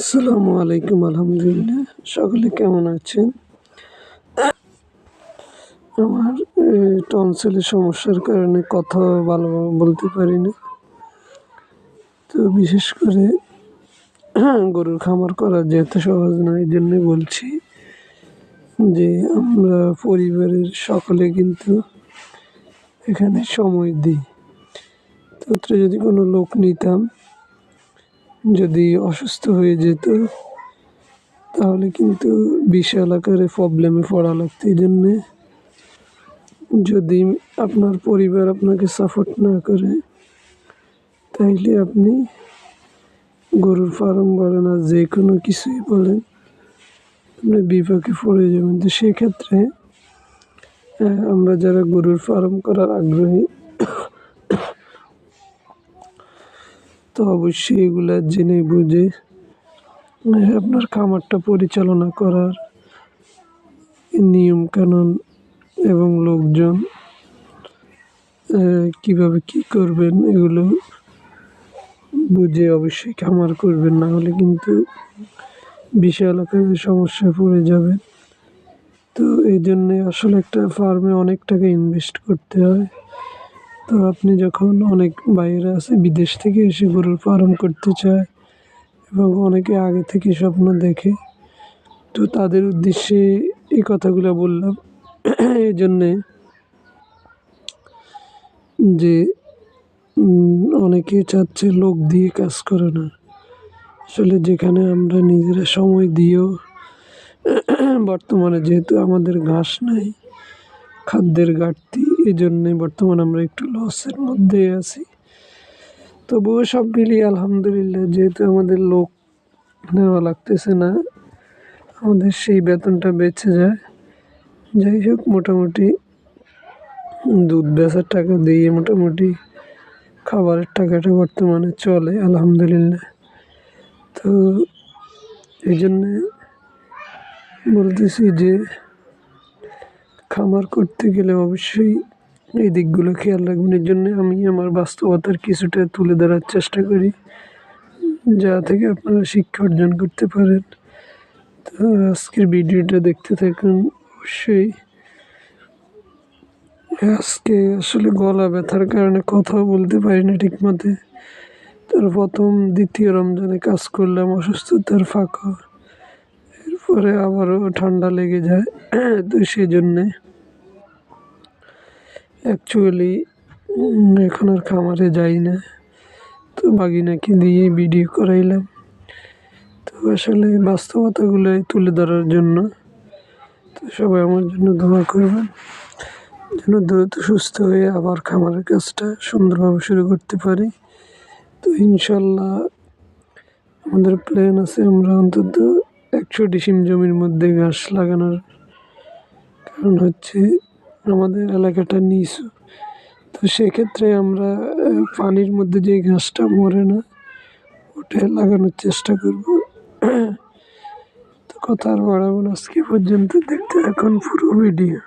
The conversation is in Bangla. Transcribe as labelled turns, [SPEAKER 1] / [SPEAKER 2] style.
[SPEAKER 1] আসসালামু আলাইকুম, আলহামদুলিল্লাহ। সকলে কেমন আছেন? আমার টনসেলের সমস্যার কারণে কথা ভালোভাবে বলতে পারি না। তো বিশেষ করে গরুর খামার করা যেহেতু সহজ না, এই জন্যই বলছি যে আমরা পরিবারের সকলে কিন্তু এখানে সময় দিই। তো যদি কোনো লোক নিতাম যদি অসুস্থ হয়ে যেত, তাহলে কিন্তু বিশাল আকারে প্রবলেমে পড়া লাগতো। এই জন্যে যদি আপনার পরিবার আপনাকে সাপোর্ট না করে, তাইলে আপনি গরুর ফার্ম বলেন আর যে কোনো কিছুই বলেন, আপনি বিপাকে পড়ে যাবেন। তো সেক্ষেত্রে আমরা যারা গরুর ফার্ম করার আগ্রহী তো অবশ্যই এগুলো জেনে বুঝে আপনার খামারটা পরিচালনা করার নিয়মকানুন এবং লোকজন কীভাবে কি করবেন এগুলো বুঝে অবশ্যই খামার করবেন, না হলে কিন্তু বিশাল আকারের সমস্যায় পড়ে যাবেন। তো এই জন্যে আসলে একটা ফার্মে অনেক টাকা ইনভেস্ট করতে হয়। তো আপনি যখন অনেক বাইরে আছে বিদেশ থেকে এসে গরুর ফার্ম করতে চায় এবং অনেকে আগে থেকে স্বপ্ন দেখে, তো তাদের উদ্দেশ্যে এই কথাগুলো বললাম। এই জন্যে যে অনেকে চাচ্ছে লোক দিয়ে কাজ করে না। আসলে যেখানে আমরা নিজেরা সময় দিও বর্তমানে যেহেতু আমাদের ঘাস নাই, খাদ্যের ঘাটতি এই জন্যে বর্তমানে আমরা একটু লসের মধ্যে আছি। তবুও সব মিলিয়ে আলহামদুলিল্লাহ, যেহেতু আমাদের লোক নেওয়া লাগতেছে না, আমাদের সেই বেতনটা বেঁচে যায়। যাই হোক, মোটামুটি দুধ বেচার টাকা দিয়ে মোটামুটি খাবারের টাকাটা বর্তমানে চলে, আলহামদুলিল্লাহ। তো এই জন্যে বলতেছি যে খামার করতে গেলে অবশ্যই এই দিকগুলো খেয়াল রাখবেন, এর জন্যে আমি আমার বাস্তবতার কিছুটা তুলে ধরার চেষ্টা করি, যা থেকে আপনারা শিক্ষা অর্জন করতে পারেন। তো আজকের ভিডিওটা দেখতে থাকুন, অবশ্যই। আজকে আসলে গলা ব্যথার কারণে কথাও বলতে পারি না ঠিক মতে তার প্রথম দ্বিতীয় রমজানে কাজ করলাম, অসুস্থতার ফাঁকা। এরপরে আবারও ঠান্ডা লেগে যায়, তো সেই জন্যে অ্যাকচুয়ালি এখন আর খামারে যাই না। তো বাগিনাকে দিয়ে ভিডিও করাইলাম। তো আসলে বাস্তবতাগুলোই তুলে ধরার জন্য তো সবাই আমার জন্য দোয়া করবেন, যেন দ্রুত সুস্থ হয়ে আবার খামারের কাজটা সুন্দরভাবে শুরু করতে পারি। তো ইনশাল্লাহ আমাদের প্ল্যান আছে আমরা অন্তত একশো ডিসিম জমির মধ্যে ঘাস লাগানোর। কারণ হচ্ছে আমাদের এলাকাটা নিচু। তো সেক্ষেত্রে আমরা পানির মধ্যে যে ঘাসটা মরে না, ওটা লাগানোর চেষ্টা করব। তো কথা আর বাড়াবো না, আজকে পর্যন্ত দেখতে এখন পুরো ভিডিও।